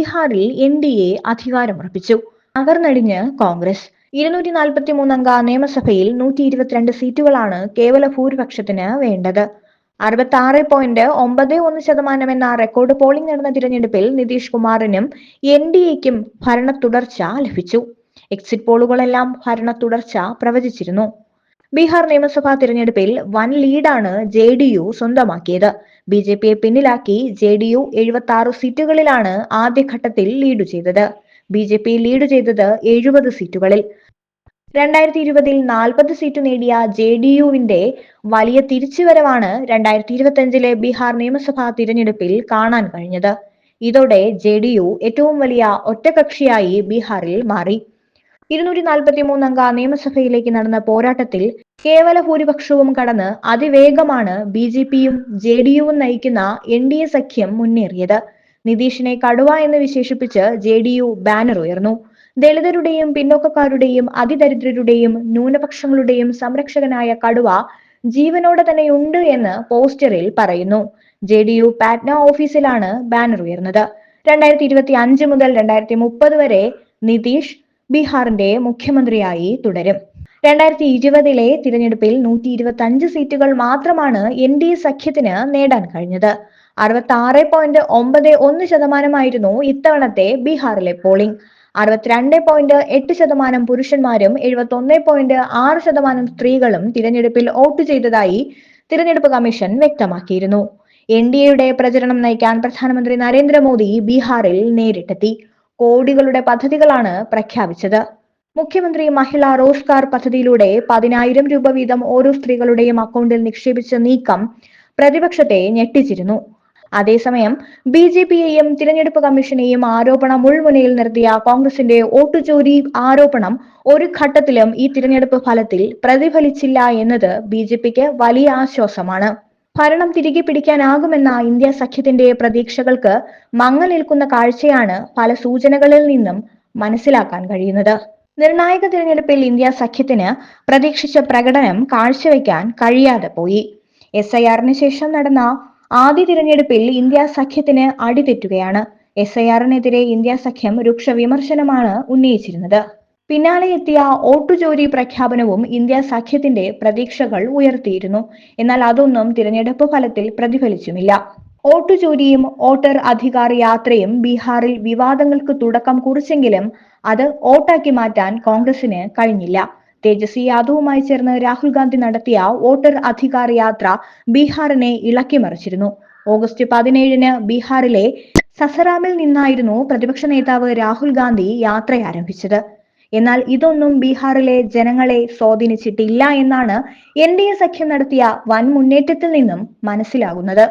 ബീഹാറിൽ N D A അധികാരമുറപ്പിച്ചു. തകർന്നടിഞ്ഞ് കോൺഗ്രസ്. ഇരുന്നൂറ്റി നാൽപ്പത്തി മൂന്നംഗ നിയമസഭയിൽ നൂറ്റി ഇരുപത്തിരണ്ട് സീറ്റുകളാണ് കേവല ഭൂരിപക്ഷത്തിന് വേണ്ടത്. അറുപത്തി ആറ് പോയിന്റ് ഒമ്പത് ഒന്ന് ശതമാനം എന്ന റെക്കോർഡ് പോളിംഗ് നടന്ന തിരഞ്ഞെടുപ്പിൽ നിതീഷ് കുമാറിനും എൻ ഡി എക്കും ഭരണ തുടർച്ച ലഭിച്ചു. എക്സിറ്റ് പോളുകളെല്ലാം ഭരണ തുടർച്ച പ്രവചിച്ചിരുന്നു. ബീഹാർ നിയമസഭാ തിരഞ്ഞെടുപ്പിൽ വൻ ലീഡാണ് ജെ ഡി യു സ്വന്തമാക്കിയത്. ബി ജെ പിയെ പിന്നിലാക്കി ജെ ഡി യു എഴുപത്തി ആറ് സീറ്റുകളിലാണ് ആദ്യഘട്ടത്തിൽ ലീഡ് ചെയ്തത്. ബി ജെ പി ലീഡ് ചെയ്തത് എഴുപത് സീറ്റുകളിൽ. രണ്ടായിരത്തി ഇരുപതിൽ നാൽപ്പത് സീറ്റ് നേടിയ ജെ ഡി യുവിന്റെ വലിയ തിരിച്ചുവരവാണ് രണ്ടായിരത്തി ഇരുപത്തിയഞ്ചിലെ ബീഹാർ നിയമസഭാ തിരഞ്ഞെടുപ്പിൽ കാണാൻ കഴിഞ്ഞത്. ഇതോടെ ജെ ഡി യു ഏറ്റവും വലിയ ഒറ്റകക്ഷിയായി ബീഹാറിൽ മാറി. ഇരുന്നൂറ്റി നാൽപ്പത്തി മൂന്നംഗ നിയമസഭയിലേക്ക് നടന്ന പോരാട്ടത്തിൽ കേവല ഭൂരിപക്ഷവും കടന്ന് അതിവേഗമാണ് ബി ജെ പിയും ജെ ഡി യുവും നയിക്കുന്ന എൻ ഡി എ സഖ്യം മുന്നേറിയത്. നിതീഷിനെ കടുവ എന്ന് വിശേഷിപ്പിച്ച് ജെ ഡി യു ബാനർ ഉയർന്നു. ദളിതരുടെയും പിന്നോക്കക്കാരുടെയും അതിദരിദ്രരുടെയും ന്യൂനപക്ഷങ്ങളുടെയും സംരക്ഷകനായ കടുവ ജീവനോടെ തന്നെയുണ്ട് എന്ന് പോസ്റ്ററിൽ പറയുന്നു. ജെ ഡി യു പാറ്റ്ന ഓഫീസിലാണ് ബാനർ ഉയർന്നത്. രണ്ടായിരത്തി ഇരുപത്തി അഞ്ച് മുതൽ രണ്ടായിരത്തി മുപ്പത് വരെ നിതീഷ് ബീഹാറിന്റെ മുഖ്യമന്ത്രിയായി തുടരും. രണ്ടായിരത്തി ഇരുപതിലെ തിരഞ്ഞെടുപ്പിൽ നൂറ്റി ഇരുപത്തി അഞ്ച് സീറ്റുകൾ മാത്രമാണ് എൻ ഡി എ സഖ്യത്തിന് നേടാൻ കഴിഞ്ഞത്. അറുപത്തി ആറ് പോയിന്റ് ഒമ്പത് ഒന്ന് ശതമാനമായിരുന്നു ഇത്തവണത്തെ ബീഹാറിലെ പോളിംഗ്. അറുപത്തിരണ്ട് പോയിന്റ് എട്ട് ശതമാനം പുരുഷന്മാരും എഴുപത്തി ഒന്ന് പോയിന്റ് ആറ് ശതമാനം സ്ത്രീകളും തിരഞ്ഞെടുപ്പിൽ വോട്ട് ചെയ്തതായി തിരഞ്ഞെടുപ്പ് കമ്മീഷൻ വ്യക്തമാക്കിയിരുന്നു. എൻ ഡി എയുടെ പ്രചരണം നയിക്കാൻ പ്രധാനമന്ത്രി നരേന്ദ്രമോദി ബീഹാറിൽ നേരിട്ടെത്തി. കോടികളുടെ പദ്ധതികളാണ് പ്രഖ്യാപിച്ചത്. മുഖ്യമന്ത്രി മഹിളാ റോസ്കാർ പദ്ധതിയിലൂടെ പതിനായിരം രൂപ വീതം ഓരോ സ്ത്രീകളുടെയും അക്കൗണ്ടിൽ നിക്ഷേപിച്ച നീക്കം പ്രതിപക്ഷത്തെ ഞെട്ടിച്ചിരുന്നു. അതേസമയം ബി ജെ പിയെയും തിരഞ്ഞെടുപ്പ് കമ്മീഷനെയും ആരോപണ മുൾമുനയിൽ നിർത്തിയ കോൺഗ്രസിന്റെ ഓട്ടുചോരി ആരോപണം ഒരു ഘട്ടത്തിലും ഈ തിരഞ്ഞെടുപ്പ് ഫലത്തിൽ പ്രതിഫലിച്ചില്ല എന്നത് ബി വലിയ ആശ്വാസമാണ്. ഭരണം തിരികെ പിടിക്കാനാകുമെന്ന ഇന്ത്യ സഖ്യത്തിന്റെ പ്രതീക്ഷകൾക്ക് മങ്ങലേൽക്കുന്ന കാഴ്ചയാണ് പല സൂചനകളിൽ നിന്നും മനസ്സിലാക്കാൻ കഴിയുന്നത്. നിർണായക തിരഞ്ഞെടുപ്പിൽ ഇന്ത്യ സഖ്യത്തിന് പ്രതീക്ഷിച്ച പ്രകടനം കാഴ്ചവെക്കാൻ കഴിയാതെ പോയി. എസ് ഐ ആറിന് ശേഷം നടന്ന ആദ്യ തിരഞ്ഞെടുപ്പിൽ ഇന്ത്യ സഖ്യത്തിന് അടിതെറ്റുകയാണ്. എസ് ഐ ആറിനെതിരെ ഇന്ത്യ സഖ്യം രൂക്ഷ വിമർശനമാണ് ഉന്നയിച്ചിരുന്നത്. പിന്നാലെ എത്തിയ ഓട്ടുജോലി പ്രഖ്യാപനവും ഇന്ത്യ സഖ്യത്തിന്റെ പ്രതീക്ഷകൾ ഉയർത്തിയിരുന്നു. എന്നാൽ അതൊന്നും തിരഞ്ഞെടുപ്പ് ഫലത്തിൽ പ്രതിഫലിച്ചുമില്ല. ഓട്ടുജോലിയും വോട്ടർ അധികാർ യാത്രയും ബീഹാറിൽ വിവാദങ്ങൾക്ക് തുടക്കം കുറിച്ചെങ്കിലും അത് വോട്ടാക്കി മാറ്റാൻ കോൺഗ്രസിന് കഴിഞ്ഞില്ല. തേജസ്വി യാദവുമായി ചേർന്ന് രാഹുൽ ഗാന്ധി നടത്തിയ വോട്ടർ അധികാർ യാത്ര ബീഹാറിനെ ഇളക്കിമറിച്ചിരുന്നു ഓഗസ്റ്റ് പതിനേഴിന് ബീഹാറിലെ സസറാമിൽ നിന്നായിരുന്നു പ്രതിപക്ഷ നേതാവ് രാഹുൽ ഗാന്ധി യാത്ര ആരംഭിച്ചത് എന്നാൽ ഇതൊന്നും ബീഹാറിലെ ജനങ്ങളെ സ്വാധീനിച്ചിട്ടില്ല എന്നാണ് എൻ ഡി എ സഖ്യം നടത്തിയ വൻ മുന്നേറ്റത്തിൽ നിന്നും മനസ്സിലാകുന്നത്.